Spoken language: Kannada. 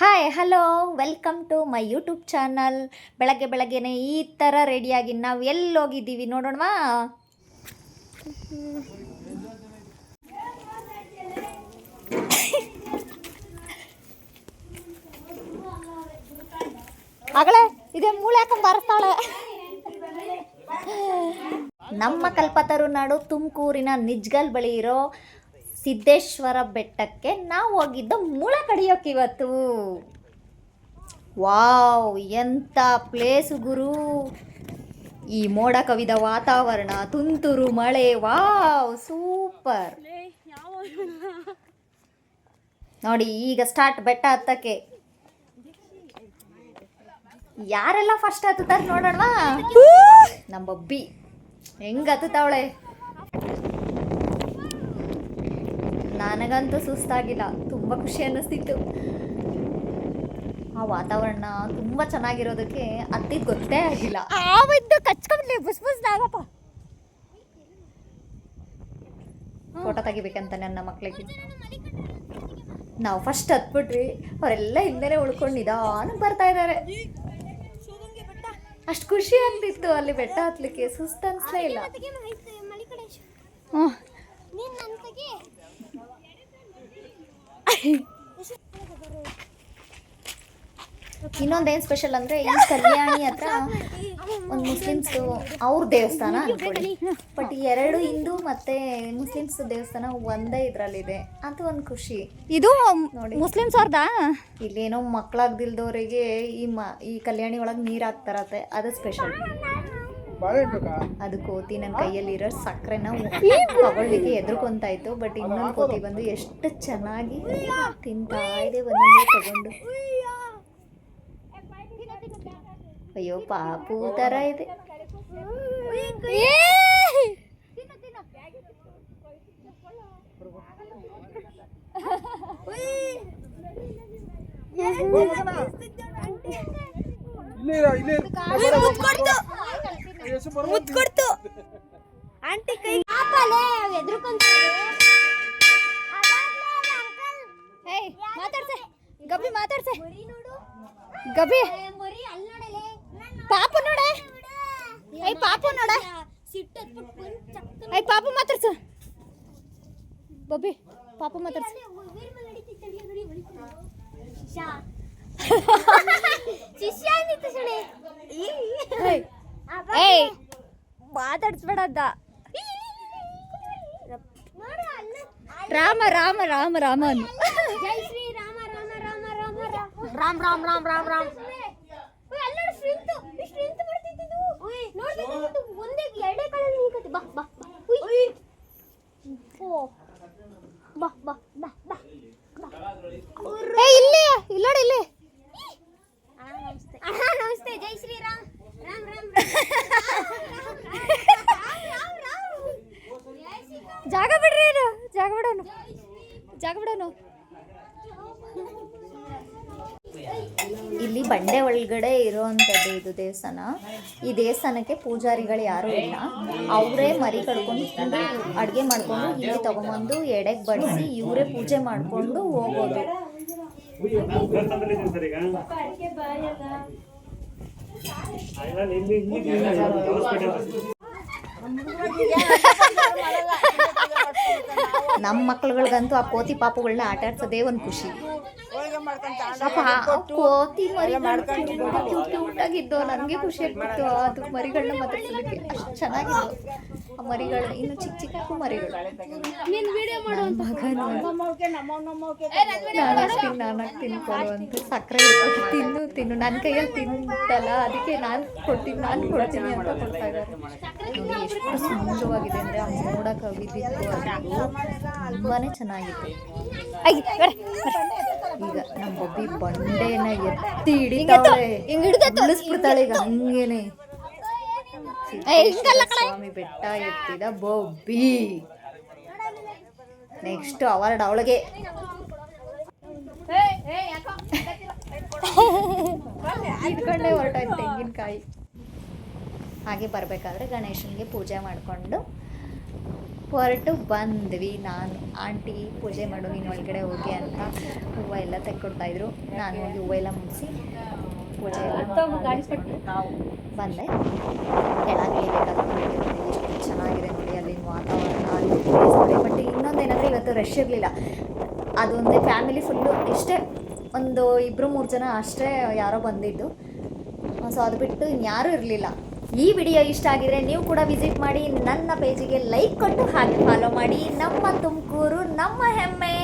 Hi hello welcome to my YouTube channel ಬೆಳಗ್ಗೆ ಬೆಳಗ್ಗೆನೆ ಈ ಥರ ರೆಡಿಯಾಗಿ ನಾವು ಎಲ್ಲಿ ಹೋಗಿದ್ದೀವಿ ನೋಡೋಣವಾ? ಅಗಳೇ, ಇದೇ ಮೂಳೆ ಹಾಕೊಂಡು ಬರ್ತಾಳೆ ನಮ್ಮ ಕಲ್ಪತರು ನಾಡು ತುಮಕೂರಿನ ನಿಜ್ಗಲ್ ಬಳಿ ಇರೋ ಸಿದ್ದೇಶ್ವರ ಬೆಟ್ಟಕ್ಕೆ ನಾವು ಹೋಗಿದ್ದು ಮುಳ ಕಡಿಯೋಕೆ ಇವತ್ತು. ವಾವ್ ಎಂಥ ಪ್ಲೇಸು ಗುರು. ಈ ಮೋಡ ಕವಿದ ವಾತಾವರಣ ತುಂತುರು ಮಳೆ ವಾವ್ ಸೂಪರ್. ನೋಡಿ ಈಗ ಸ್ಟಾರ್ಟ್ ಬೆಟ್ಟ ಹತ್ತಕ್ಕೆ. ಯಾರೆಲ್ಲ ಫಸ್ಟ್ ಹತ್ತುತ್ತಾರೆ ನೋಡೋಣ ನಮ್ಮ ಬಬ್ಬಿ ಹೆಂಗ್ ಹತ್ತುತ್ತಾವಳೆ? ನನಗಂತೂ ಸುಸ್ತಾಗಿಲ್ಲ. ತುಂಬ ಖುಷಿ ಅನ್ನಿಸ್ತಿತ್ತು. ಆ ವಾತಾವರಣ ತುಂಬ ಚೆನ್ನಾಗಿರೋದಕ್ಕೆ ಅತ್ತಿ ಗೊತ್ತೇ ಆಗಿಲ್ಲ. ಆವಿದ್ದು ಕಚ್ಕೊಂಡ್ಲಿ ಬುಸ್ ಬುಸ್ ಆಗಪ್ಪ ಫೋಟೋ ತೆಗಿಬೇಕಂತ ನನ್ನ ಮಕ್ಕಳಿಗೆ ನಾವು ಫಸ್ಟ್ ಹತ್ಬಿಟ್ರಿ ಅವರೆಲ್ಲ ಹಿಂದೆನೆ ಉಳ್ಕೊಂಡು ಬರ್ತಾ ಇದ್ದಾರೆ ಅಷ್ಟು ಖುಷಿ ಆಗ್ತಿತ್ತು ಅಲ್ಲಿ ಬೆಟ್ಟ ಹತ್ಲಿಕ್ಕೆ. ಸುಸ್ತು ಅನ್ಸಲೇ ಇಲ್ಲ. ಹ್ಞೂ ಇನ್ನೊಂದೇನು ಸ್ಪೆಷಲ್ ಅಂದರೆ ಈ ಕಲ್ಯಾಣಿ ಹತ್ರ ಒಂದು ಮುಸ್ಲಿಮ್ಸ್ದು ಅವ್ರ ದೇವಸ್ಥಾನ ಬಟ್ ಎರಡು ಹಿಂದೂ ಮತ್ತೆ ಮುಸ್ಲಿಮ್ಸ್ ದೇವಸ್ಥಾನ ಒಂದೇ ಇದರಲ್ಲಿದೆ. ಅದು ಒಂದು ಖುಷಿ. ಇದು ನೋಡಿ. ಮುಸ್ಲಿಮ್ಸ್ ಅವ್ರದಾ? ಇಲ್ಲೇನೋ ಮಕ್ಕಳಾಗ್ದಿಲ್ದವರಿಗೆ ಈ ಮ ಈ ಕಲ್ಯಾಣಿ ಒಳಗೆ ನೀರು ಹಾಕ್ತಾರತ್ತೆ. ಅದು ಸ್ಪೆಷಲ್ ಅದು ಕೋತಿ ನನ್ನ ಕೈಯಲ್ಲಿರೋ ಸಕ್ಕರೆನ ತಗೊಳ್ಳಿಕ್ಕೆ ಎದುರ್ಕೊಂತ ಇತ್ತು ಬಟ್ ಇನ್ನೊಂದು ಕೋತಿ ಬಂದು ಎಷ್ಟು ಚೆನ್ನಾಗಿ ತಿಂತಾ ಇದೆ ಒಂದೊಂದೇ ತಗೊಂಡು ಅಯ್ಯೋ ಪಾಪು ತರ ಇದೆ ಮುತ್ಕೊಡ್ತು ಆಂಟಿ ಕೈ ಏಯ್ ಮಾತಾಡ್ಸೆ. ಗಬಿ ಮಾತಾಡ್ಸೆ. ಗಬ್ಬಿ. ಪಾಪು ನೋಡೆ. ಏಯ್ ಪಾಪು ನೋಡ. ಏಯ್ ಪಾಪು ಮಾತಾಡ್ಸು. ಬಬ್ಬಿ ಪಾಪು ಮಾತಾಡ್ಸು. ಏಯ್. ಏಯ್. ಮಾತಾಡ್ಸ್ಬೇಡ ಅಂತ ರಾಮ ರಾಮ ರಾಮ ರಾಮ ಜೈ ಶ್ರೀ ರಾಮ ರಾಮ ರಾಮ ರಾಮ. ರಾಮ ರಾಮ ರಾಮ ರಾಮ ರಾಮ್ ರಾಮ್ ಅಲ್ಲೋಡು ಸ್ಟ್ರೆಂತ್ ಸ್ಟ್ರೆಂತ್ ಬರ್ತಿದ್ದು ನೋಡ್ಬೇಕು ಒಂದೇ ಎರಡೇ ಕಾಲಲ್ಲಿ ನಿಂತ್ಕೊತಿ ಬಾ ಬಾ ಬಾ ಉಯ್ ಓ ಬಾ ಬಾ ಬಾ ಬಾ ಏ ಇಲ್ಲಿ ಇಲ್ಲೋಡಿ ಇಲ್ಲಿ ಅಣ್ಣ ನಮಸ್ತೆ ಅಣ್ಣ ನಮಸ್ತೆ ಜೈ ಶ್ರೀ ರಾಮ್ ರಾಮ್ ರಾಮ್ ರಾಮ್ ರಾಮ್ ಜೈ ಶ್ರೀ ರಾಮ್ ಜಾಗ ಬಿಡ್ರಿ ಏನು ಜಾಗ ಬಿಡೋನು ಜಾಗ ಬಿಡೋನು. ಇಲ್ಲಿ ಬಂಡೆ ಒಳಗಡೆ ಇರೋವಂಥದ್ದು ಇದು ದೇವಸ್ಥಾನ. ಈ ದೇವಸ್ಥಾನಕ್ಕೆ ಪೂಜಾರಿಗಳು ಯಾರು ಇಲ್ಲ. ಅವರೇ ಮರಿ ಕಡ್ಕೊಂಡು ಅಡುಗೆ ಮಾಡ್ಕೊಂಡು ಇಲ್ಲಿ ತಗೊಂಬಂದು ಎಡೆಗೆ ಬಡಿಸಿ ಇವರೇ ಪೂಜೆ ಮಾಡಿಕೊಂಡು ಹೋಗೋದು. ನಮ್ಮ ಮಕ್ಳುಗಳಿಗಂತೂ ಆ ಕೋತಿ ಪಾಪುಗಳನ್ನ ಆಟ ಆಡ್ಸೋದೇ ಒಂದು ಖುಷಿ. ಪಾಪ ಮರಿ ಕೋತಿ ಮರಿ ಕ್ಯೂಟಾಗಿದ್ದು ನನಗೆ ಖುಷಿ ಆಗ್ಬಿಟ್ಟು ಅದು ಮರಿಗಳನ್ನ ಮಾತಾಡ್ಸೋದಕ್ಕೆ ಅಷ್ಟು ಚೆನ್ನಾಗಿದ್ದು. ಆ ಮರಿಗಳು ಇನ್ನು ಚಿಕ್ಕ ಚಿಕ್ಕ ಮರಿಗಳು ನನ್ ಮಗನು. ನಾನು ಅಷ್ಟಿಗೆ ನಾನು ತಿನ್ಕೊಳ್ಳು ಅಂತ ಸಕ್ಕರೆ ತಿನ್ನು ತಿನ್ನು. ನನ್ನ ಕೈಯಲ್ಲಿ ತಿಂತಲ್ಲ ಅದಕ್ಕೆ ನಾನು ಕೊಡ್ತೀನಿ ನಾನು ಕೊಡ್ತೀನಿ ಅಂತ ಕೊಡ್ತಾ ಇದ್ದಾರೆ. ಎಷ್ಟು ಸುಂದರವಾಗಿದೆ ಅಂದರೆ ಆ ಮೋಡ ಕವಿದಿತ್ತು ಅದು ತುಂಬಾನೇ ಚೆನ್ನಾಗಿತ್ತು ಈಗ ನಮ್ಮ ಬೊಬ್ಬಿ ಬಂಡೆನ ಎತ್ತಿ ಹಿಡಿತಾಳೆ ಹಿಂಗ್ ಹಿಡಿದ ಈಗ ಹಂಗೇನೆ. ಸ್ವಾಮಿ ಬೆಟ್ಟ ಎತ್ತಿದ ಬೊಬ್ಬಿ. ನೆಕ್ಸ್ಟ್ ಅವಾರ್ಡ್ ಅವಳಿಗೆ ಇಟ್ಕೊಂಡೆ ಹೊರಟೋಯ್ತು ತೆಂಗಿನಕಾಯಿ. ಹಾಗೆ ಬರಬೇಕಾದ್ರೆ ಗಣೇಶನಿಗೆ ಪೂಜೆ ಮಾಡಿಕೊಂಡು ಹೊರಟು ಬಂದ್ವಿ ನಾನು. ಆಂಟಿ ಪೂಜೆ ಮಾಡು ನೀನು ಒಳಗಡೆ ಹೋಗಿ ಅಂತ ಹೂವು ಎಲ್ಲ ತೆಕ್ಕೊಡ್ತಾಯಿದ್ರು ನಾನು ಹೋಗಿ ಹೂವು ಎಲ್ಲ ಮುಗಿಸಿ ಬಂದೆ. ಕೆಳಗೆ ಚೆನ್ನಾಗಿದೆ ನೋಡಿ ಅಲ್ಲಿನ ವಾತಾವರಣ ಅಲ್ಲಿ ಬಟ್ ಇನ್ನೊಂದೇನಂದರೆ ಇವತ್ತು ರಶ್ ಇರಲಿಲ್ಲ. ಅದೊಂದೇ ಫ್ಯಾಮಿಲಿ ಫುಲ್ಲು ಇಷ್ಟೇ ಒಂದು ಇಬ್ಬರು ಮೂರು ಜನ ಅಷ್ಟೇ ಯಾರೋ ಬಂದಿದ್ದು. ಸೊ ಅದು ಬಿಟ್ಟು ಇನ್ಯಾರೂ ಇರಲಿಲ್ಲ. ಈ ವಿಡಿಯೋ ಇಷ್ಟ ಆಗಿದ್ರೆ ನೀವು ಕೂಡ ವಿಸಿಟ್ ಮಾಡಿ, ನನ್ನ ಪೇಜಿಗೆ ಲೈಕ್ ಕೊಟ್ಟು ಹಾಗೆ ಫಾಲೋ ಮಾಡಿ. ನಮ್ಮ ತುಮಕೂರು, ನಮ್ಮ ಹೆಮ್ಮೆ!